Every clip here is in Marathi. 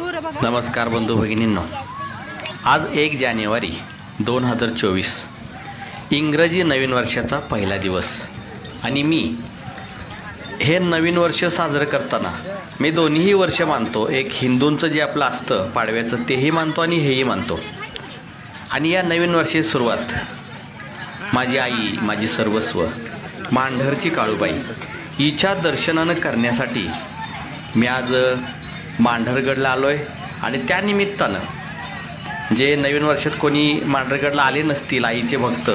नमस्कार बंधू भगिनींनो. आज एक जानेवारी दोन हजार चोवीस. इंग्रजी नवीन वर्षाचा पहिला दिवस. आणि मी हे नवीन वर्ष साजरं करताना मी दोन्हीही वर्ष मानतो. एक हिंदूंचं जे आपलं असतं पाडव्याचं तेही मानतो आणि हेही मानतो. आणि या नवीन वर्षाची सुरुवात माझी आई माझी सर्वस्व मांढरची काळूबाई हिच्या दर्शनानं करण्यासाठी मी आज मांढरगडला आलो आहे आणि त्यानिमित्तानं जे नवीन वर्षात कोणी मांढरगडला आले नसतील आईचे भक्त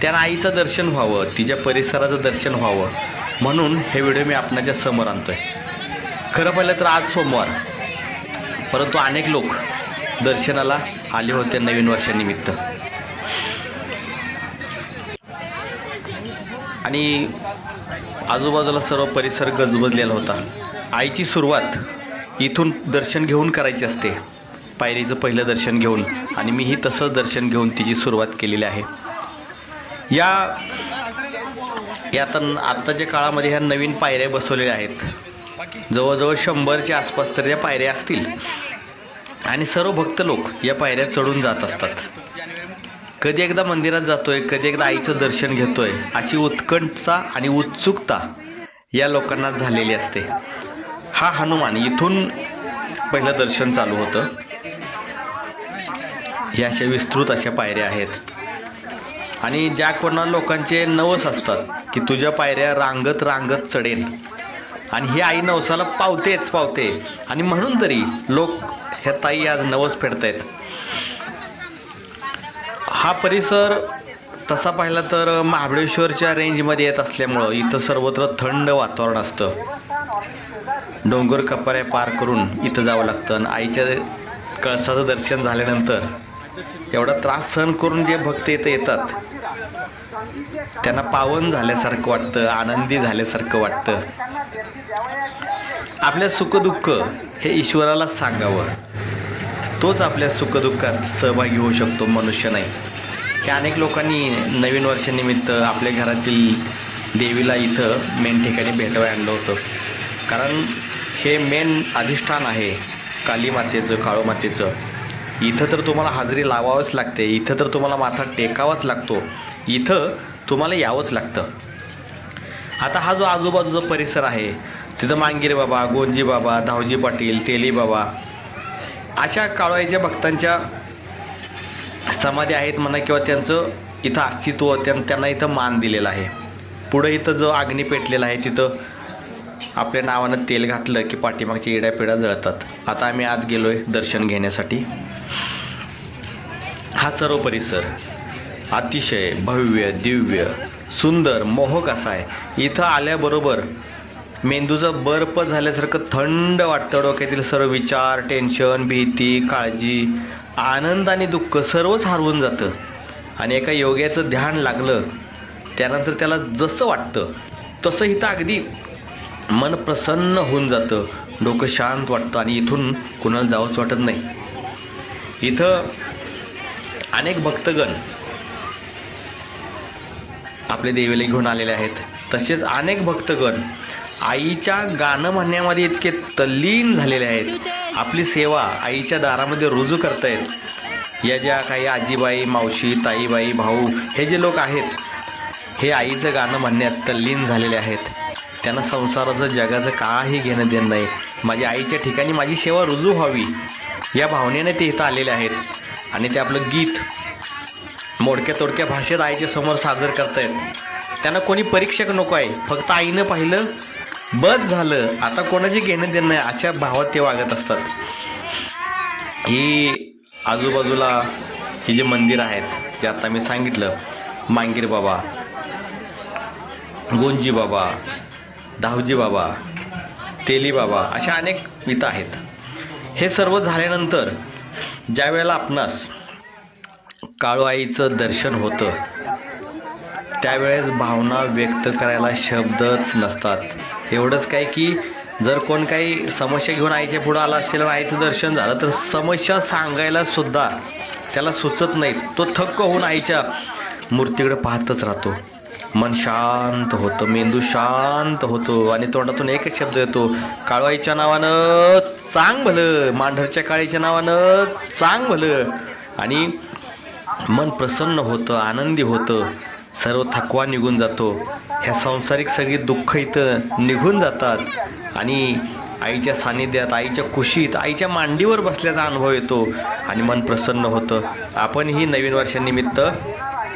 त्यांना आईचं दर्शन व्हावं तिच्या परिसराचं दर्शन व्हावं. म्हणून हे व्हिडिओ मी आपणाच्या समोर आणतो आहे खरं पाहिलं तर आज सोमवार परंतु अनेक लोक दर्शनाला आले होते नवीन वर्षानिमित्त. आणि आजूबाजूला सर्व परिसर गजबजलेला होता. आईची सुरुवात इथून दर्शन घेऊन करायचे असते. पायरीचं पहिलं दर्शन घेऊन आणि मीही तसंच दर्शन घेऊन तिची सुरुवात केलेली आहे. या या आता आत्ताच्या काळामध्ये ह्या नवीन पायऱ्या बसवलेल्या आहेत. जवळजवळ शंभरच्या आसपास तर या पायऱ्या असतील. आणि सर्व भक्त लोक या पायऱ्या चढून जात असतात. कधी एकदा मंदिरात जातोय कधी एकदा आईचं दर्शन घेतोय अशी उत्कंठता आणि उत्सुकता या लोकांना झालेली असते. हा हनुमान इथून पहिलं दर्शन चालू होतं. हे अशा विस्तृत अशा पायऱ्या आहेत. आणि ज्या कोणा लोकांचे नवस असतात की तुझ्या पायऱ्या रांगत रांगत चढेल आणि ही आई नवसाला पावतेच पावते. आणि म्हणून तरी लोक ह्या ताई आज नवस फेडतायत. हा परिसर तसा पाहिला तर महाबळेश्वरच्या रेंजमध्ये येत असल्यामुळं इथं सर्वत्र थंड वातावरण असतं. डोंगर कपाऱ्या पार करून इथं जावं लागतं. आणि आईच्या कळसाचं दर्शन झाल्यानंतर एवढा त्रास सहन करून जे भक्त इथं येतात त्यांना पावन झाल्यासारखं वाटतं आनंदी झाल्यासारखं वाटतं. आपल्या सुखदुःख हे ईश्वराला सांगावं. तोच आपल्या सुखदुःखात सहभागी होऊ शकतो मनुष्य नाही. की अनेक लोकांनी नवीन वर्षानिमित्त आपल्या घरातील देवीला इथं मेन ठिकाणी भेटवाय आणलं होतं. कारण हे मेन अधिष्ठान आहे काली मातेचं काळू मातेचं. इथं तर तुम्हाला हाजरी लावावंच लागते इथं तर तुम्हाला माथा टेकावाच लागतो इथं तुम्हाला यावंच लागतं. आता हा जो आजूबाजूचा परिसर आहे तिथं मांगिरे बाबा गोंजी बाबा धावजी पाटील तेली बाबा अशा काळवाईच्या भक्तांच्या समाधी आहेत म्हणा किंवा त्यांचं इथं अस्तित्व त्यां त्यांना इथं मान दिलेला आहे. पुढं इथं जो अग्नी पेटलेला आहे तिथं आपल्या नावानं तेल घातलं की पाठीमागच्या इड्या पिढ्या जळतात. आता आम्ही आत गेलो आहे दर्शन घेण्यासाठी. हा सर्व परिसर अतिशय भव्य दिव्य सुंदर मोहक असा आहे. इथं आल्याबरोबर मेंदूचं बर्फ झाल्यासारखं थंड वाटतं डोक्यातील सर्व विचार टेन्शन भीती काळजी आनंद आणि दुःख सर्वच हरवून जातं. आणि एका योग्याचं ध्यान लागलं त्यानंतर त्याला जसं वाटतं तसं इथं अगदी मन प्रसन्न होऊन जातं. डोकं शांत वाटतं आणि इथून कुणाला जावंच वाटत नाही. इथं अनेक भक्तगण आपले देवीला घेऊन आलेले आहेत. तसेच अनेक भक्तगण आईच्या गाणं म्हणण्यामध्ये इतके तल्लीन झालेले आहेत. आपली सेवा आईच्या दारामध्ये रुजू करतायत. या ज्या काही आजीबाई मावशी ताईबाई भाऊ हे जे लोक आहेत हे आईचं गाणं म्हणण्यात तल्लीन झालेले आहेत. त्यांना संसाराचं जगाचं काही घेणं देणं नाही. माझ्या आईच्या ठिकाणी माझी सेवा रुजू व्हावी. या भावनेने ते इथं आलेले आहेत. आणि ते आपलं गीत मोडक्या तोडक्या भाषेत आईच्या समोर सादर करतायत. त्यांना कोणी परीक्षक नको आहे. फक्त आईनं पाहिलं बस झालं. आता कोणाची घेणं देणं नाही अशा भावात ते वागत असतात. ही आजूबाजूला ही जे मंदिर आहेत जे आता मी सांगितलं मांगीर बाबा गोंजी बाबा धावजी बाबा तेली बाबा अशा अनेक इथं आहेत. हे सर्व झाल्यानंतर ज्या वेळेला आपणास काळूआईचं दर्शन होतं त्यावेळेस भावना व्यक्त करायला शब्दच नसतात. एवढंच काय की जर कोण काही समस्या घेऊन आईच्या पुढं आला असेल आणि आईचं दर्शन झालं तर समस्या सांगायला सुद्धा त्याला सुचत नाही तो थक्क होऊन आईच्या मूर्तीकडे पाहतच राहतो. मन शांत होतं मेंदू शांत होतो आणि तोंडातून एकच शब्द येतो. काळवाईच्या नावानं चांग भलं मांढरच्या काळीच्या नावानं चांग भलं. आणि मन प्रसन्न होतं आनंदी होतं सर्व थकवा निघून जातो. ह्या सांसारिक सगळी दुःख इथं निघून जातात. आणि आईच्या सानिध्यात आईच्या खुशीत आईच्या मांडीवर बसल्याचा अनुभव येतो. आणि मन प्रसन्न होतं. आपणही नवीन वर्षानिमित्त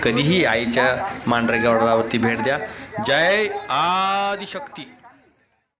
कधीही आईच्या मांढरेगडावरती भेट द्या. जय आदिशक्ती.